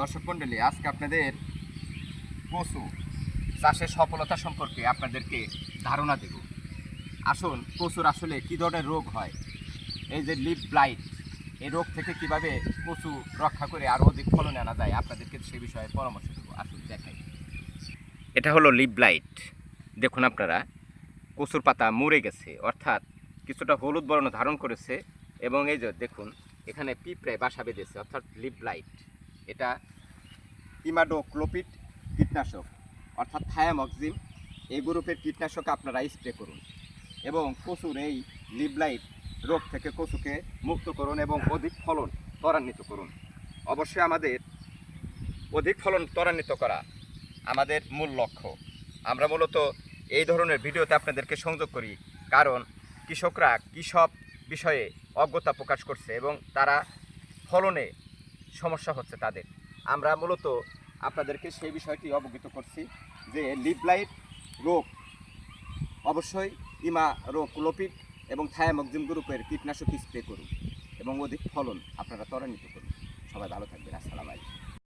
দর্শক মণ্ডলী, আজকে আপনাদের কচু চাষের সফলতা সম্পর্কে আপনাদেরকে ধারণা দেব। আসুন কচুর আসলে কী ধরনের রোগ হয়, এই যে লিপ ব্লাইট, এই রোগ থেকে কীভাবে কচু রক্ষা করে আরও অধিক ফলন আনা যায়, আপনাদেরকে সে বিষয়ে পরামর্শ দেবো। আসুন, দেখাই। এটা হলো লিপ ব্লাইট। দেখুন আপনারা, কচুর পাতা মরে গেছে, অর্থাৎ কিছুটা হলুদ বর্ণ ধারণ করেছে, এবং এই যে দেখুন, এখানে পিঁপড়ায় বাসা বেঁধেছে, অর্থাৎ লিপ ব্লাইট। এটা ইমাডোক্লোপিড কীটনাশক, অর্থাৎ থায়ামক্সিম এই গ্রুপের কীটনাশক আপনারা স্প্রে করুন এবং কচুর এই লিপ ব্লাইট রোগ থেকে কচুকে মুক্ত করুন এবং অধিক ফলন ত্বরান্বিত করুন। অবশ্যই আমাদের অধিক ফলন ত্বরান্বিত করা আমাদের মূল লক্ষ্য। আমরা মূলত এই ধরনের ভিডিওতে আপনাদেরকে সংযোগ করি, কারণ কৃষকরা কৃষক বিষয়ে অজ্ঞতা প্রকাশ করছে এবং তারা ফলনে সমস্যা হচ্ছে তাদের। আমরা মূলত আপনাদেরকে সেই বিষয়টি অবগত করছি যে লিপলাইট রোগ অবশ্যই ইমা রোগ ক্লোপিড এবং থায়ামকজিম গ্রুপের কীটনাশক স্প্রে করুন এবং অধিক ফলন আপনারা ত্বরান্বিত করুন। সবাই ভালো থাকবেন। আসসালামু আলাইকুম।